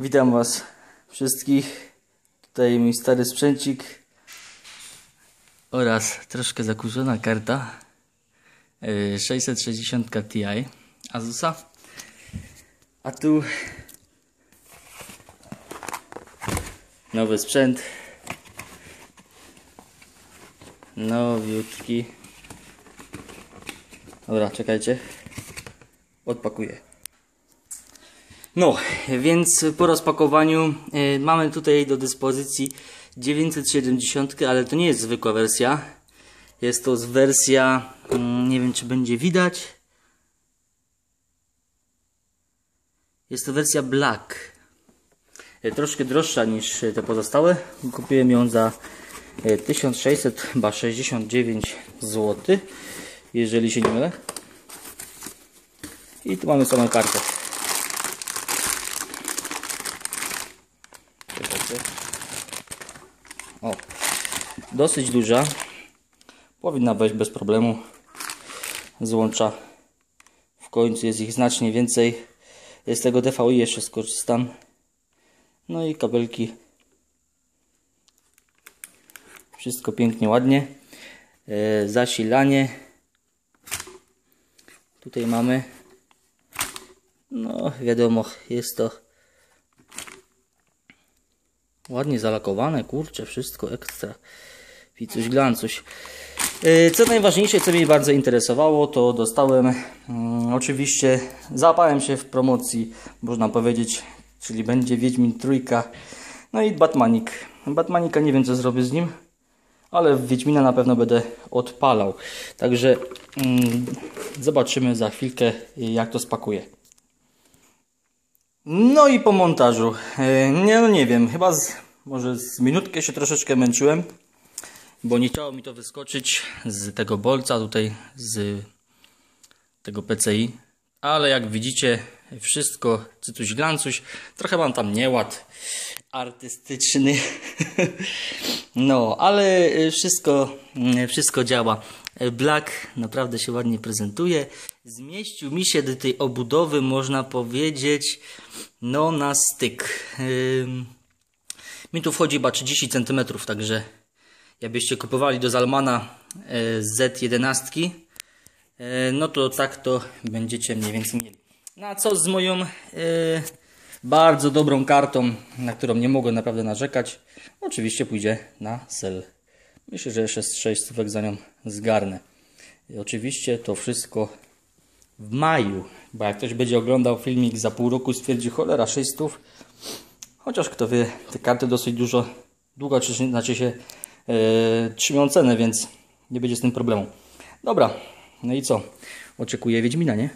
Witam Was wszystkich. Tutaj mój stary sprzęcik oraz troszkę zakurzona karta yy, 660 Ti Asusa. A tu nowy sprzęt. Nowiutki. Dobra, czekajcie. Odpakuję. No, więc po rozpakowaniu e, mamy tutaj do dyspozycji 970, ale to nie jest zwykła wersja. Jest to wersja, mm, nie wiem czy będzie widać. Jest to wersja Black. E, Troszkę droższa niż te pozostałe. Kupiłem ją za e, 1600 chyba 69 zł, jeżeli się nie mylę. I tu mamy samą kartę. Czekajcie. O, dosyć duża. Powinna wejść bez problemu. Złącza. W końcu jest ich znacznie więcej. Z tego DVI jeszcze skorzystam. No i kabelki. Wszystko pięknie, ładnie. E, zasilanie. Tutaj mamy. No, wiadomo, jest to ładnie zalakowane, kurczę, wszystko ekstra. Picuś glancuś. Yy, Co najważniejsze, co mnie bardzo interesowało, to dostałem mm, oczywiście, załapałem się w promocji, można powiedzieć, czyli będzie Wiedźmin Trójka, no i Batmanik. Batmanika nie wiem co zrobię z nim, ale Wiedźmina na pewno będę odpalał. Także mm, zobaczymy za chwilkę jak to spakuję. No i po montażu. E, Nie, no nie wiem, chyba z, może z minutkę się troszeczkę męczyłem, bo nie chciało mi to wyskoczyć z tego bolca tutaj, z tego PCI. Ale jak widzicie, wszystko cytuś glancuś. Trochę mam tam nieład artystyczny. No, ale e, wszystko, mm, wszystko działa. Black naprawdę się ładnie prezentuje. Zmieścił mi się do tej obudowy, można powiedzieć, no na styk. Mi tu wchodzi chyba 30 cm, także jakbyście kupowali do Zalmana e, Z11, e, no to tak to będziecie mniej więcej mieli. No a co z moją e, bardzo dobrą kartą, na którą nie mogę naprawdę narzekać? Oczywiście pójdzie na sel. Myślę, że jeszcze z 6 stówek za nią zgarnę. I oczywiście to wszystko w maju, bo jak ktoś będzie oglądał filmik za pół roku stwierdzi cholera 600, chociaż kto wie, te karty dosyć dużo, długo czy, znaczy się trzymają cenę, więc nie będzie z tym problemu. Dobra, no i co? Oczekuję Wiedźmina, nie?